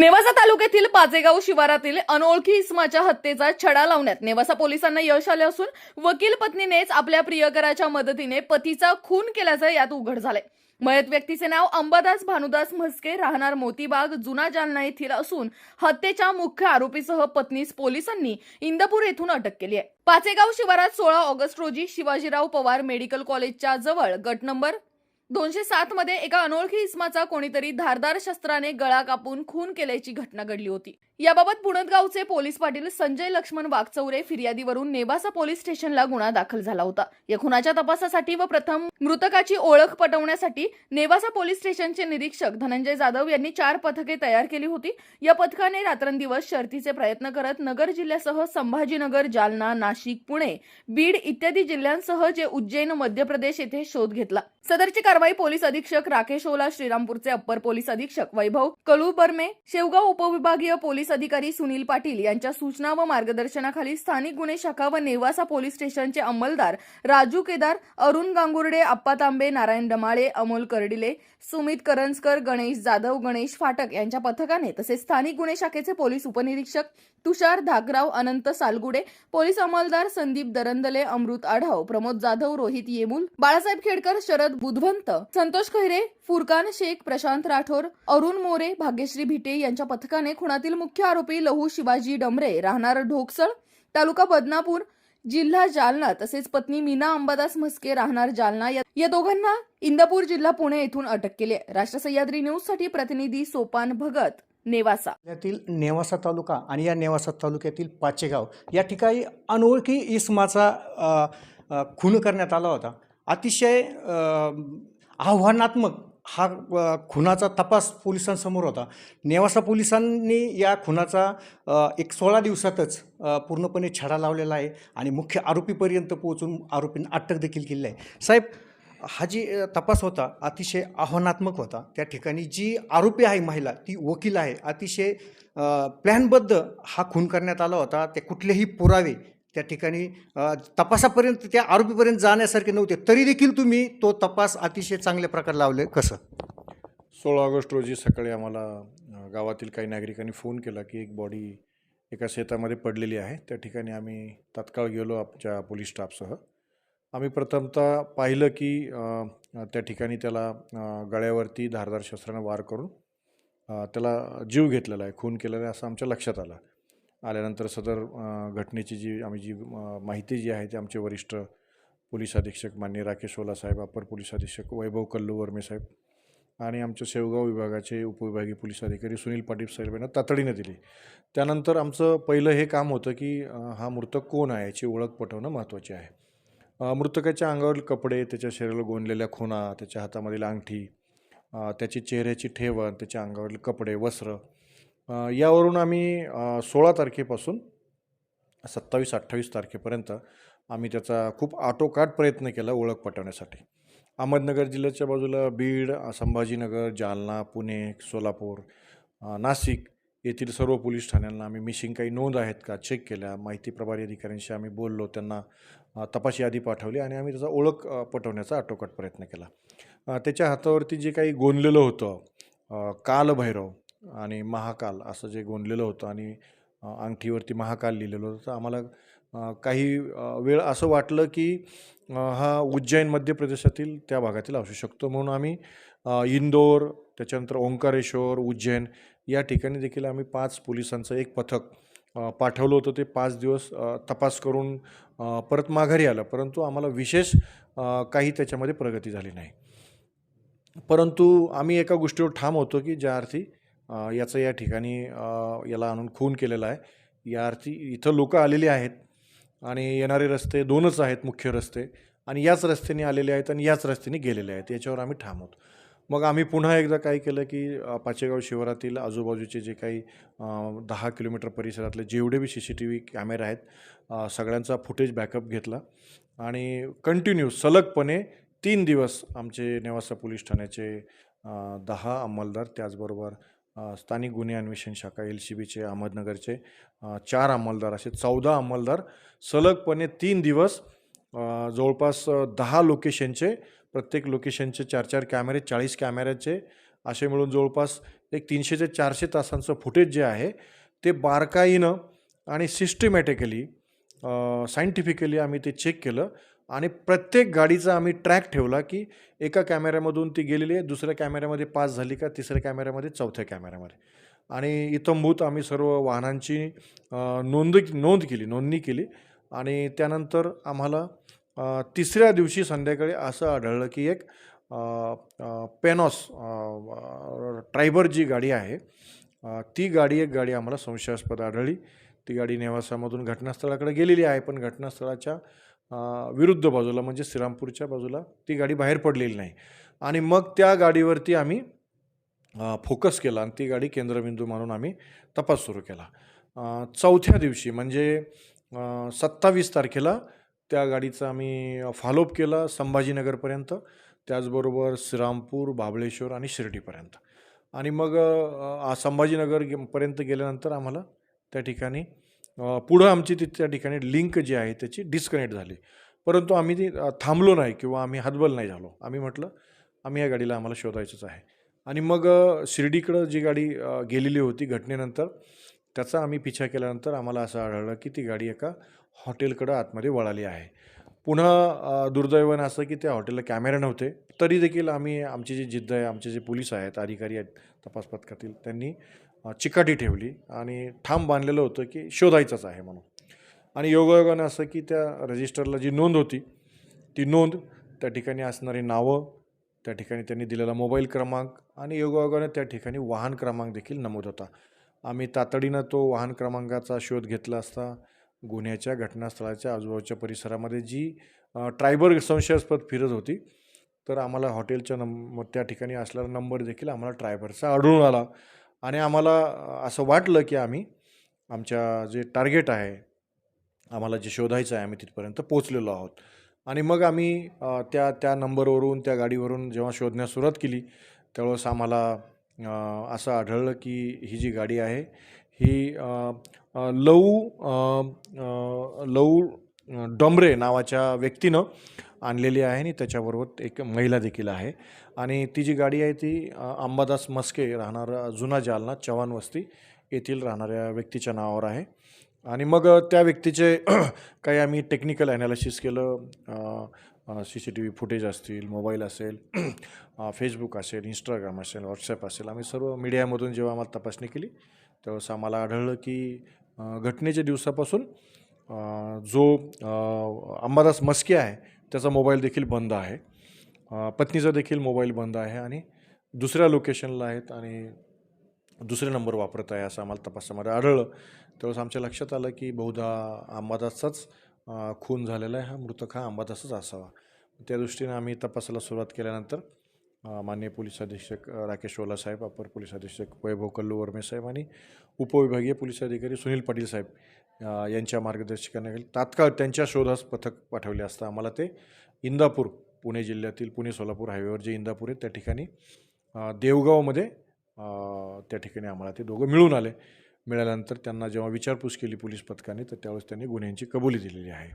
नेवासा तालुक्यातील पाचेगाव शिवारातील अनोळखी इस्माच्या हत्येचा छडा लावण्यात नेवासा पोलिसांना यश आले असून वकील पत्नीनेच आपल्या प्रियकराच्या मदतीने पतीचा खून केल्याचं यात उघड झालंय. मयत व्यक्तीचे नाव अंबादास भानुदास म्हस्के राहणार मोतीबाग जुना जालना येथील असून हत्येच्या मुख्य आरोपीसह पत्नीस पोलिसांनी इंदपूर येथून अटक केली आहे. पाचेगाव शिवारात सोळा ऑगस्ट रोजी शिवाजीराव पवार मेडिकल कॉलेजच्या जवळ गट नंबर दोनशे सात मध्ये एका अनोळखी इसमाचा कोणीतरी धारदार शस्त्राने गळा कापून खून केल्याची घटना घडली होती. याबाबत पुणतगावचे पोलीस पाटील संजय लक्ष्मण वाघचौरे फिर्यादीवरून नेवासा पोलीस स्टेशनला गुन्हा दाखल झाला होता. या खुनाच्या तपासासाठी व प्रथम मृतकाची ओळख पटवण्यासाठी नेवासा पोलीस स्टेशनचे निरीक्षक धनंजय जाधव यांनी चार पथके तयार केली होती. या पथकाने रात्रंदिवस शर्तीचे प्रयत्न करत नगर जिल्ह्यासह संभाजीनगर जालना नाशिक पुणे बीड इत्यादी जिल्ह्यांसह जे उज्जैन मध्य प्रदेश येथे शोध घेतला. सदरची कारवाई पोलीस अधीक्षक राकेश ओला श्रीरामपूरचे अप्पर पोलीस अधीक्षक वैभव कलुबर्मे शेवगाव उपविभागीय पोलीस अधिकारी सुनील पाटील यांच्या सूचना व मार्गदर्शनाखाली स्थानिक गुन्हे शाखा व नेवासा पोलीस स्टेशनचे अंमलदार राजू केदार अरुण गांगुर्डे आप्पा तांबे नारायण डमाळे अमोल कर्डिले सुमित करंजकर गणेश जाधव गणेश फाटक यांच्या पथकाने तसेच स्थानिक गुन्हे शाखेचे पोलीस उपनिरीक्षक तुषार धाकराव अनंत सालगुडे पोलीस अंमलदार संदीप दरंदले अमृत आढाव प्रमोद जाधव रोहित येमूल बाळासाहेब खेडकर शरद बुधवंत संतोष खैरे फुरकान शेख प्रशांत राठोर अरुण मोरे भाग्यश्री भिटे यांच्या पथकाने खुणातील मुख्य आरोपी लहू शिवाजी डमरे राहणार ढोकसळ तालुका बदनापूर जिल्हा जालना तसेच पत्नी मीना अंबादास म्हस्के राहणार जालना या या दोघांना इंदापूर जिल्हा पुणे येथून अटक केली आहे. राष्ट्र सह्याद्री न्यूजसाठी प्रतिनिधी सोपान भगत नेवासा. जिल्ह्यातील नेवासा तालुका आणि या नेवासा तालुक्यातील पाचेगाव या ठिकाणी अनोळखी इसमाचा खून करण्यात आला होता. अतिशय आव्हानात्मक हा खुनाचा तपास पोलिसांसमोर होता. नेवासा पोलिसांनी या खुनाचा एक सोळा दिवसातच पूर्णपणे छडा लावलेला आहे आणि मुख्य आरोपीपर्यंत पोहोचून आरोपींना अटक देखील केली आहे. साहेब हा जी तपास होता अतिशय आव्हानात्मक होता. त्या ठिकाणी जी आरोपी आहे महिला ती वकील आहे अतिशय प्लॅनबद्ध हा खून करण्यात आला होता. ते कुठलेही पुरावे त्या ठिकाणी तपासापर्यंत त्या आरोपीपर्यंत जाण्यासारखे नव्हते. तरी देखील तुम्ही तो तपास अतिशय चांगल्या प्रकारे लावले कसं? सोळा ऑगस्ट रोजी सकाळी आम्हाला गावातील काही नागरिकांनी फोन केला की एक बॉडी एका शेतामध्ये पडलेली आहे. त्या ठिकाणी आम्ही तात्काळ गेलो आमच्या पोलीस स्टाफसह. आम्ही प्रथमतः पाहिलं की त्या ठिकाणी त्याला गळ्यावरती धारदार शस्त्रानं वार करून त्याला जीव घेतलेला आहे खून केलेला आहे असं आमच्या लक्षात आलं. आल्यानंतर सदर घटनेची जी आम्ही जी माहिती जी आहे ती आमचे वरिष्ठ पोलीस अधीक्षक मान्य राकेश ओला साहेब अप्पर पोलीस अधीक्षक वैभव कल्लू वर्मे साहेब आणि आमच्या शेवगाव विभागाचे उपविभागीय पोलीस अधिकारी सुनील पाटील साहेब यांना तातडीने दिली. त्यानंतर आमचं पहिलं हे काम होतं की हा मृतक कोण आहे याची ओळख पटवणं महत्त्वाचे आहे. मृतकाच्या अंगावरील कपडे त्याच्या शरीराला गोंदलेल्या खुणा त्याच्या हातामधील अंगठी त्याची चेहऱ्याची ठेवण त्याच्या अंगावरील कपडे वस्त्र यावरून आम्ही सोळा तारखेपासून सत्तावीस अठ्ठावीस तारखेपर्यंत आम्ही त्याचा खूप आटोकाट प्रयत्न केला ओळख पटवण्यासाठी. अहमदनगर जिल्ह्याच्या बाजूला बीड संभाजीनगर जालना पुणे सोलापूर नाशिक येथील सर्व पोलीस ठाण्यांना आम्ही मिशिंग काही नोंद आहेत का चेक केल्या माहिती प्रभारी अधिकाऱ्यांशी आम्ही बोललो त्यांना तपाशी यादी पाठवली आणि आम्ही त्याचा ओळख पटवण्याचा आटोकाट प्रयत्न केला. त्याच्या हातावरती जे काही गोंदलेलं होतं कालभैरव आणि महाकाल असं जे गोंदलेलं होतं आणि अंगठीवरती महाकाल लिहिलेलं होतं. तर आम्हाला काही वेळ असं वाटलं की हा उज्जैन मध्य प्रदेशातील त्या भागातील असू शकतो. म्हणून आम्ही इंदोर त्याच्यानंतर ओंकारेश्वर उज्जैन या ठिकाणी देखील आम्ही पाच पोलिसांचं एक पथक पाठवलं होतं. ते पाच दिवस तपास करून परत माघारी आलं. परंतु आम्हाला विशेष काही त्याच्यामध्ये प्रगती झाली नाही. परंतु आम्ही एका गोष्टीवर ठाम होतो की ज्या अर्थी याचं या ठिकाणी याला आणून खून केलेला आहे. या अर्थी इथं लोकं आलेली आहेत आणि येणारे रस्ते दोनच आहेत मुख्य रस्ते. आणि याच रस्त्याने आलेले आहेत आणि याच रस्त्याने गेलेले आहेत. याच्यावर आम्ही ठाम आहोत मग आम्ही पुन्हा एकदा काय केलं की पाचेगाव शिवारातील आजूबाजूचे जे काही दहा किलोमीटर परिसरातले जेवढे बी सी सी टी व्ही कॅमेरे आहेत सगळ्यांचा फुटेज बॅकअप घेतला. आणि कंटिन्यू सलगपणे तीन दिवस आमचे नेवासा पोलीस ठाण्याचे दहा अंमलदार त्याचबरोबर स्थानिक गुन्हे अन्वेषण शाखा एल सी बीचे अहमदनगरचे चार अंमलदार असे चौदा अंमलदार सलगपणे तीन दिवस जवळपास दहा लोकेशनचे प्रत्येक लोकेशनचे चार चार कॅमेरे चाळीस कॅमेऱ्याचे असे मिळून जवळपास एक तीनशे ते चारशे तासांचं फुटेज जे आहे ते बारकाईनं आणि सिस्टमॅटिकली सायंटिफिकली आम्ही ते चेक केलं. आणि प्रत्येक गाडीचा आम्ही ट्रॅक ठेवला की एका कॅमेऱ्यामधून ती गेलेली आहे दुसऱ्या कॅमेऱ्यामध्ये पास झाली का तिसऱ्या कॅमेऱ्यामध्ये चौथ्या कॅमेऱ्यामध्ये आणि इतंभूत आम्ही सर्व वाहनांची नोंद नोंद केली नोंदणी केली. आणि त्यानंतर आम्हाला तिसऱ्या दिवशी संध्याकाळी असं आढळलं की एक पेनॉस ट्रायबर जी गाडी आहे ती गाडी एक गाडी आम्हाला संशयास्पद आढळली. ती गाडी नेवासामधून घटनास्थळाकडे गेलेली आहे पण घटनास्थळाच्या विरुद्ध बाजूला म्हणजे श्रीरामपूरच्या बाजूला ती गाडी बाहेर पडलेली नाही. आणि मग त्या गाडीवरती आम्ही फोकस केला आणि ती गाडी केंद्रबिंदू मानून आम्ही तपास सुरू केला. चौथ्या दिवशी म्हणजे सत्तावीस तारखेला त्या गाडीचा आम्ही फॉलोअप केला संभाजीनगरपर्यंत त्याचबरोबर श्रीरामपूर बाबळेश्वर आणि शिर्डीपर्यंत. आणि मग संभाजीनगरपर्यंत संभाजीनगर गेल्यानंतर आम्हाला त्या ठिकाणी पुढं आमची ती त्या ठिकाणी लिंक जी आहे त्याची डिस्कनेक्ट झाली. परंतु आम्ही ती थांबलो नाही किंवा आम्ही हातबल नाही झालो. आम्ही म्हटलं आम्ही या गाडीला आम्हाला शोधायचंच आहे. आणि मग शिर्डीकडं जी गाडी गेलेली होती घटनेनंतर त्याचा आम्ही पिछा केल्यानंतर आम्हाला असं आढळलं की ती गाडी एका हॉटेलकडं आतमध्ये वळाली आहे. पुन्हा दुर्दैवानं असं की त्या हॉटेलला कॅमेरा नव्हते. तरी देखील आम्ही आमची जी जिद्द आहे आमचे जे पोलीस आहेत अधिकारी आहेत तपास पथकातील त्यांनी चिकाटी ठेवली आणि ठाम बांधलेलं होतं की शोधायचंच आहे म्हणून. आणि योगायोगानं असं की त्या रजिस्टरला जी नोंद होती ती नोंद त्या ठिकाणी असणारी नावं त्या ठिकाणी त्यांनी दिलेला मोबाईल क्रमांक आणि योगायोगानं त्या ठिकाणी वाहन क्रमांक देखील नमूद होता. आम्ही तातडीनं तो वाहन क्रमांकाचा शोध घेतला असता गुन्ह्याच्या घटनास्थळाच्या आजूबाजूच्या परिसरामध्ये जी ट्रायबर संशयास्पद फिरत होती तर आम्हाला हॉटेलच्या नंबर त्या ठिकाणी असलेला नंबर देखील आम्हाला ट्रायबरचा आढळून आला. आणि आम्हाला असं वाटलं की आम्ही आमच्या जे टार्गेट आहे आम्हाला जे शोधायचं आहे आम्ही तिथपर्यंत पोचलेलो आहोत. आणि मग आम्ही त्या त्या नंबरवरून त्या गाडीवरून जेव्हा शोधण्यास सुरुवात केली त्यावेळेस आम्हाला असं आढळलं की ही जी गाडी आहे ही लऊ लऊ डोंबरे नावाच्या व्यक्तीनं आणलेली आहे आणि त्याच्याबरोबर एक महिला देखील आहे. आणि ती जी गाडी आहे ती अंबादास मस्के राहणारा जुना जालना चव्हाण वस्ती येथील राहणाऱ्या व्यक्तीच्या नावावर आहे. आणि मग त्या व्यक्तीचे काही आम्ही टेक्निकल ॲनालिसिस केलं. C C T V footage असतील मोबाईल असेल फेसबुक असेल इंस्टाग्राम असेल व्हॉट्सॲप असेल. आम्ही सर्व मीडियामधून जेव्हा आम्हाला तपासणी केली तेव्हाच आम्हाला आढळलं की घटनेच्या दिवसापासून जो अंबादास मस्के आहे त्याचा मोबाईल देखील बंद आहे. पत्नीचा देखील मोबाईल बंद आहे आणि दुसऱ्या लोकेशनला आहेत आणि दुसरे नंबर वापरत आहे असं आम्हाला तपासामध्ये आढळलं. त्यावेळेस आमच्या लक्षात आलं की बहुधा अंबादासचाच खून झालेला आहे. हा मृतक हा अंबादासच असावा. त्या दृष्टीने आम्ही तपासाला सुरुवात केल्यानंतर मान्य माननीय पोलीस अधीक्षक राकेश ओला साहेब अपर पोलीस अधीक्षक वैभव कल्लू वर्मे साहेब आणि उपविभागीय पोलीस अधिकारी सुनील पाटील साहेब यांच्या मार्गदर्शकाने तात्काळ त्यांच्या शोधास पथक पाठवले असता आम्हाला ते इंदापूर पुणे जिल्ह्यातील पुणे सोलापूर हायवेवर जे इंदापूर आहे त्या ठिकाणी देवगावमध्ये त्या ठिकाणी आम्हाला ते दोघं मिळून आले. मिळाल्यानंतर त्यांना जेव्हा विचारपूस केली पोलीस पथकाने तर त्यावेळेस त्यांनी गुन्ह्यांची कबुली दिलेली आहे.